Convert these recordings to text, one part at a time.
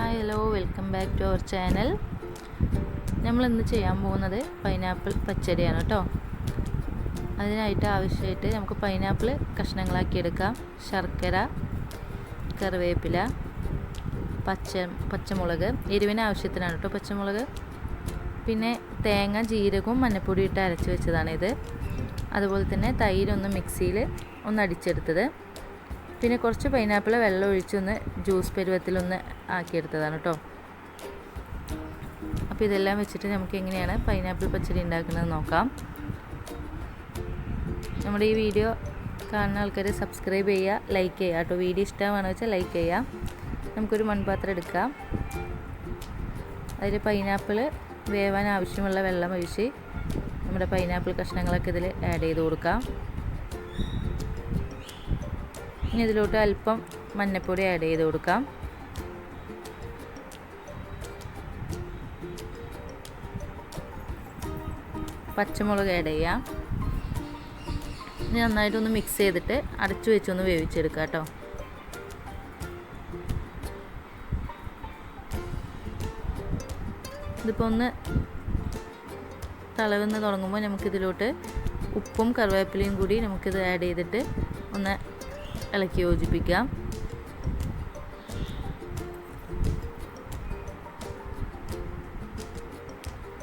Hi hello welcome back to our channel നമ്മൾ ഇന്ന് ചെയ്യാൻ പോകുന്നത് പൈനാപ്പിൾ പച്ചടിയാണ് കേട്ടോ അതിനായിട്ട് ആവശ്യമായിട്ട് നമുക്ക് പൈനാപ്പിൾ കഷ്ണങ്ങളാക്കി എടുക്കാം. ശർക്കര കറിവേപ്പില പച്ച പച്ചമുളക് എരിവിന് ആവശ്യത്തിനാണ് കേട്ടോ പച്ചമുളക്. പിന്നെ തേങ്ങ ജീരകവും മഞ്ഞപ്പൊടിയിട്ട് അരച്ച് വെച്ചതാണിത്. അതുപോലെ തന്നെ തൈരൊന്ന് മിക്സിയിൽ ഒന്ന് അടിച്ചെടുത്തത്. പിന്നെ കുറച്ച് പൈനാപ്പിൾ വെള്ളം ഒഴിച്ചൊന്ന് ജ്യൂസ് പരുവത്തിലൊന്ന് ആക്കിയെടുത്തതാണ് കേട്ടോ അപ്പോൾ ഇതെല്ലാം വെച്ചിട്ട് നമുക്ക് എങ്ങനെയാണ് പൈനാപ്പിൾ പച്ചടി ഉണ്ടാക്കുന്നത് നോക്കാം. നമ്മുടെ ഈ വീഡിയോ കാണുന്ന ആൾക്കാർ സബ്സ്ക്രൈബ് ചെയ്യുക ലൈക്ക് ചെയ്യുക കേട്ടോ വീഡിയോ ഇഷ്ടമാണെന്ന് വെച്ചാൽ ലൈക്ക് ചെയ്യുക. നമുക്കൊരു മൺപാത്രം എടുക്കാം. അതിൽ പൈനാപ്പിൾ വേവാൻ ആവശ്യമുള്ള വെള്ളം ഒഴിച്ച് നമ്മുടെ പൈനാപ്പിൾ കഷ്ണങ്ങളൊക്കെ ഇതിൽ ആഡ് ചെയ്ത് കൊടുക്കാം. ഇനി ഇതിലോട്ട് അല്പം മഞ്ഞൾപ്പൊടി ആഡ് ചെയ്ത് കൊടുക്കാം. പച്ചമുളക് ആഡ് ചെയ്യാം. ഇനി നന്നായിട്ടൊന്ന് മിക്സ് ചെയ്തിട്ട് അടച്ചു വെച്ചൊന്ന് വേവിച്ചെടുക്കാം കേട്ടോ. ഇതിപ്പോൾ ഒന്ന് തളവെന്ന് തുടങ്ങുമ്പോൾ നമുക്കിതിലോട്ട് ഉപ്പും കറിവേപ്പിലയും കൂടി നമുക്കിത് ആഡ് ചെയ്തിട്ട് ഒന്ന് ഇളക്കി യോജിപ്പിക്കാം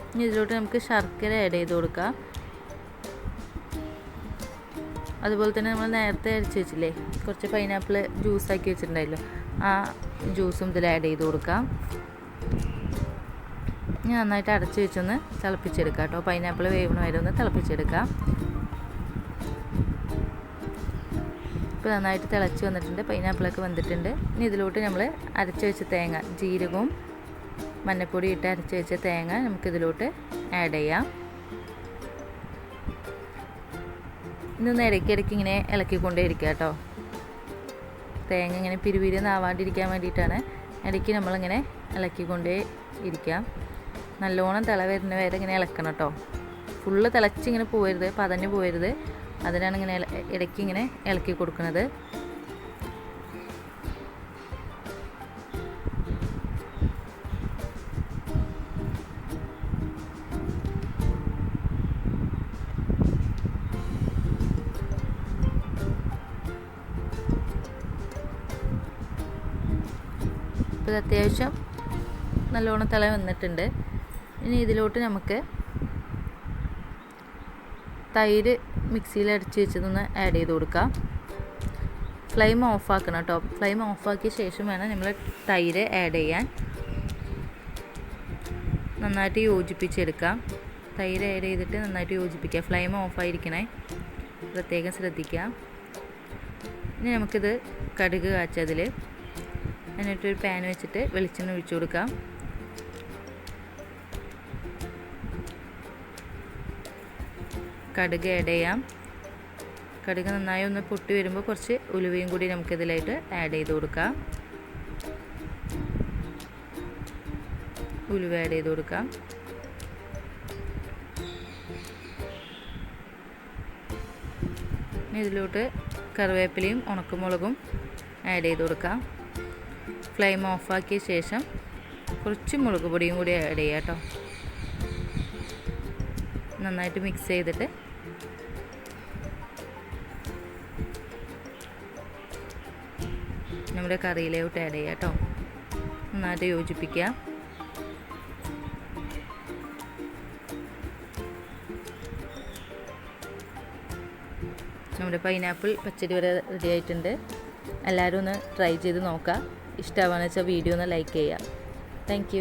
ഇനി ഇതിലോട്ട് നമുക്ക് ശർക്കര ആഡ് ചെയ്ത് കൊടുക്കാം അതുപോലെ തന്നെ നമ്മൾ നേരത്തെ അരച്ച് വെച്ചില്ലേ കുറച്ച് പൈനാപ്പിൾ ജ്യൂസാക്കി വെച്ചിട്ടുണ്ടായല്ലോ ആ ജ്യൂസും ഇതിൽ ആഡ് ചെയ്ത് കൊടുക്കാം ഇനി നന്നായിട്ട് അടച്ച് വെച്ചൊന്ന് തിളപ്പിച്ചെടുക്കാം കേട്ടോ. പൈനാപ്പിൾ വേവണ വരെ ഒന്ന് തിളപ്പിച്ചെടുക്കാം ഇപ്പോൾ നന്നായിട്ട് തിളച്ച് വന്നിട്ടുണ്ട് പൈനാപ്പിളൊക്കെ വന്നിട്ടുണ്ട്. ഇനി ഇതിലോട്ട് നമ്മൾ അരച്ച് വെച്ച തേങ്ങ ജീരകവും മഞ്ഞപ്പൊടി ഇട്ട് അരച്ച് വെച്ച തേങ്ങ നമുക്കിതിലോട്ട് ആഡ് ചെയ്യാം. ഇന്നൊന്ന് ഇടയ്ക്കിടയ്ക്ക് ഇങ്ങനെ ഇളക്കിക്കൊണ്ടേ ഇരിക്കുക കേട്ടോ. തേങ്ങ ഇങ്ങനെ പിരിപിരിന്നാവാണ്ടിരിക്കാൻ വേണ്ടിയിട്ടാണ്. ഇടയ്ക്ക് നമ്മളിങ്ങനെ ഇളക്കിക്കൊണ്ടേ ഇരിക്കാം. നല്ലോണം തിള വരുന്ന വരെ ഇങ്ങനെ ഇളക്കണം കേട്ടോ. ഫുള്ള് തിളച്ചിങ്ങനെ പോകരുത് പതഞ്ഞ് പോകരുത് അതിനാണ് ഇങ്ങനെ ഇടയ്ക്ക് ഇങ്ങനെ ഇളക്കി കൊടുക്കുന്നത്. അത്യാവശ്യം നല്ലോണം തല വന്നിട്ടുണ്ട്. ഇനി ഇതിലോട്ട് നമുക്ക് തൈര് മിക്സിയിൽ അടിച്ച് വെച്ചതൊന്ന് ആഡ് ചെയ്ത് കൊടുക്കാം ഫ്ലെയിം ഓഫാക്കണം കേട്ടോ ഫ്ലെയിം ഓഫാക്കിയ ശേഷം വേണം നമ്മൾ തൈര് ആഡ് ചെയ്യാൻ. നന്നായിട്ട് യോജിപ്പിച്ചെടുക്കാം. തൈര് ആഡ് ചെയ്തിട്ട് നന്നായിട്ട് യോജിപ്പിക്കുക. ഫ്ലെയിം ഓഫായിരിക്കണേ പ്രത്യേകം ശ്രദ്ധിക്കുക. ഇനി നമുക്കിത് കടുക് കാച്ചതിൽ എന്നിട്ടൊരു പാൻ വെച്ചിട്ട് വെളിച്ചെണ്ണ ഒഴിച്ചു കൊടുക്കാം. കടുക് ആഡ് ചെയ്യാം. കടുക് നന്നായി ഒന്ന് പൊട്ടി വരുമ്പോൾ കുറച്ച് ഉലുവയും കൂടി നമുക്കിതിലായിട്ട് ആഡ് ചെയ്ത് കൊടുക്കാം. ഉലുവ ആഡ് ചെയ്ത് കൊടുക്കാം. ഇതിലോട്ട് കറിവേപ്പിലയും ഉണക്കമുളകും ആഡ് ചെയ്ത് കൊടുക്കാം. ഫ്ലെയിം ഓഫാക്കിയ ശേഷം കുറച്ച് മുളക് പൊടിയും കൂടി ആഡ് ചെയ്യാം കേട്ടോ നന്നായിട്ട് മിക്സ് ചെയ്തിട്ട് നമ്മുടെ കറിയിലോട്ട് ആഡ് ചെയ്യാം കേട്ടോ നന്നായിട്ട് യോജിപ്പിക്കുക. നമ്മുടെ പൈനാപ്പിൾ പച്ചടി വരെ റെഡി ആയിട്ടുണ്ട്. എല്ലാവരും ഒന്ന് ട്രൈ ചെയ്ത് നോക്കുക. ഇഷ്ടമാണെന്ന് വെച്ചാൽ വീഡിയോ ഒന്ന് ലൈക്ക് ചെയ്യുക. താങ്ക്